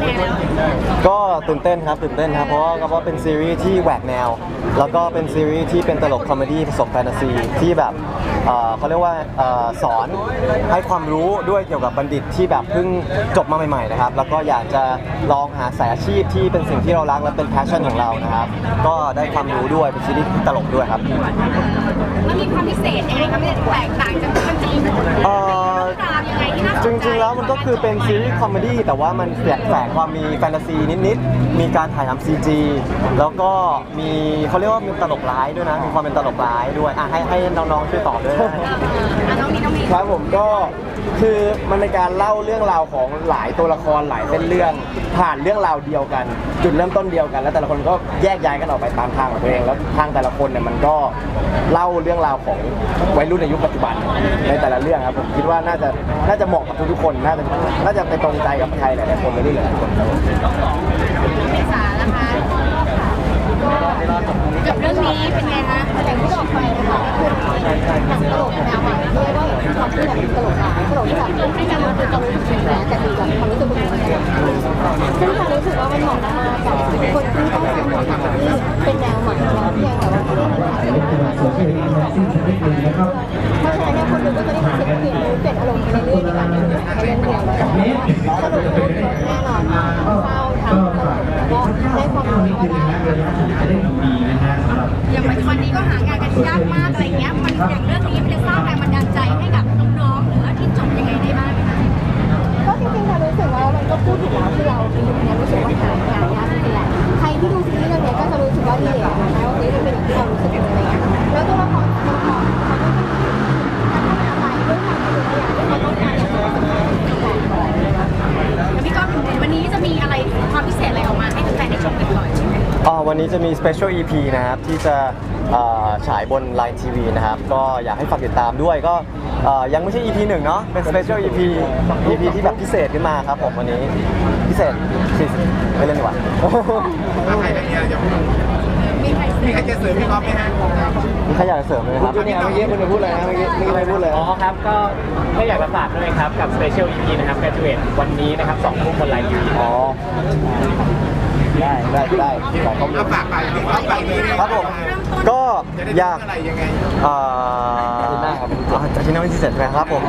แดงแล้วก็ตื่นเต้นครับตื่นเต้นครับเพราะว่าก็ว่าเป็นซีรีส์ที่แหวกแนว แล้วก็เป็นซีรีส์ที่เป็นตลกคอมเมดี้ผสมแฟนตาซีที่แบบเอ่อเขาเรียกว่าเอ่อสอนให้ความรู้ด้วยเกี่ยวกับบัณฑิตที่แบบเพิ่งจบมาใหม่ๆนะครับแล้วก็อยากจะลองหาสายอาชีพที่เป็นสิ่งที่เรารักและเป็นแพชชั่นของเรานะครับก็ได้ความรู้ด้วยเป็นซีรีส์ที่ตลกด้วยครับ มันมีความพิเศษยังไงคะไม่ได้แตกต่างจากมัน แล้วมันก็คือเป็นซีรีส์คอมเมดี้แต่ว่ามันแฝงแฝงความมีแฟนตาซีนิดๆ มีการถ่ายทำซีจีแล้วก็มีเขาเรียกว่ามีตลกร้ายด้วยนะ มีความเป็นตลกร้ายด้วยอะให้ให้น้องๆช่วยตอบด้วยอะน้องมีน้องมี ครับผมก็ คือมันในการเล่าเรื่องราวของหลายตัวละครหลายเส้นเรื่อง ผ่านเรื่องราวเดียวกัน จุดเริ่มต้นเดียวกัน แล้วแต่ละคนก็แยกย้ายกันออกไปตามทางของตัวเอง แล้วทางแต่ละคนเนี่ยมันก็เล่าเรื่องราวของวัยรุ่นในยุคปัจจุบันในแต่ละเรื่องครับผมคิดว่าน่าจะน่าจะเหมาะกับทุกๆคนน่าจะน่าจะไปตรงใจกับใครหลายๆคนวัยรุ่นหลายๆคนครับผมเมษานะคะกับเรื่องนี้เป็นไงคะอย่างที่บอกไปนะคะคือหนังตลกแนวใหม่ที่เรียกว่าอย่างความ ที่แบบตลกร้ายตลกที่แบบไม่จำเป็นต้องรู้สึกแรงแต่ดูแบบความรู้สึกมันยังไงซึ่งควารู้สึกว่ามันเหมาะมากกับคนที่ต้องทำหนังที่เป็นแนวใหม่แล้วเพียงแต่ว่าที่มันอาจจะไม่ได้มาสวยงาเพราะฉะนั้นเนี่ยคนดูก็จะได้เปลี่ยนเปลี่ยนอารมณ์ไปเรื่อยๆในการดูหนังในเรื่องแล้วสนุกรุ่นแน่นอนเศร้าทั้งตลกแล้วก็ได้ความรู้ว่าได้ อย่างปัจจุบันนี้ก็หางานกันยากมากอะไรเงี้ย มันอย่างเรื่องนี้มันจะสร้างแรงบันดาลใจให้กับน้องๆหรือว่าที่จบยังไงได้บ้าง วันนี้จะมี Special EP นะครับ ที่จะเอ่อฉายบน Line TV นะครับ ก็อยากให้ฝากติดตามด้วยก็เอ่อยังไม่ใช่ EP หนึ่งเนาะเป็น Special EP EP ที่แบบพิเศษขึ้นมาครับผมวันนี้พิเศษ40ไม่เล่นดีกว่าถ้าใครได้เงี้ยจะมีใครมีใครจะเสริมพี่ก๊อฟไหมฮะมีใครอยากจะเสริมไหมครับจูเนียร์เมื่อกี้คุณจะพูดอะไรนะเมื่อกี้เมื่อกี้อะไรพูดเลยอ๋อครับก็แค่อยากจะฝากด้วยครับกับ Special EP นะครับ Graduate วันนี้นะครับ2ทุ่มบนไลน์ทีวีอ๋อ ได้ได้ได้ขอข้อมูลเอาฝากไปพี่ก๊อฟฝากเลยครับผมก็จะได้อยากเมื่อไหร่ยังไงเอ่อาทิตย์หน้าครับ อาทิตย์หน้าวันที่7ใช่ไหมครับผม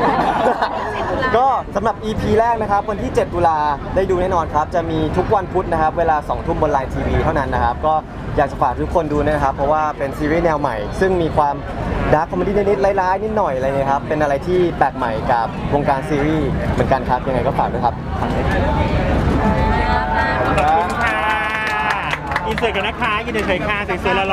ก็สำหรับ EP แรกนะครับ วันที่ 7 ตุลาได้ดูแน่นอนครับ จะมีทุกวันพุธนะครับ เวลา 2 ทุ่มบนไลน์ทีวีเท่านั้นนะครับ ก็อยากจะฝากทุกคนดูนะครับ เพราะว่าเป็นซีรีส์แนวใหม่ ซึ่งมีความดาร์คคอมเมดี้นิดๆร้ายๆ นิดหน่อยอะไรเงี้ยครับ เป็นอะไรที่แปลกใหม่กับวงการซีรีส์เหมือนกันครับ ยังไงก็ฝากด้วยครับ ขอบคุณค่ะอินเสิร์ตกันนะคะยินดีเฉยๆค่ะสวยๆหล่อ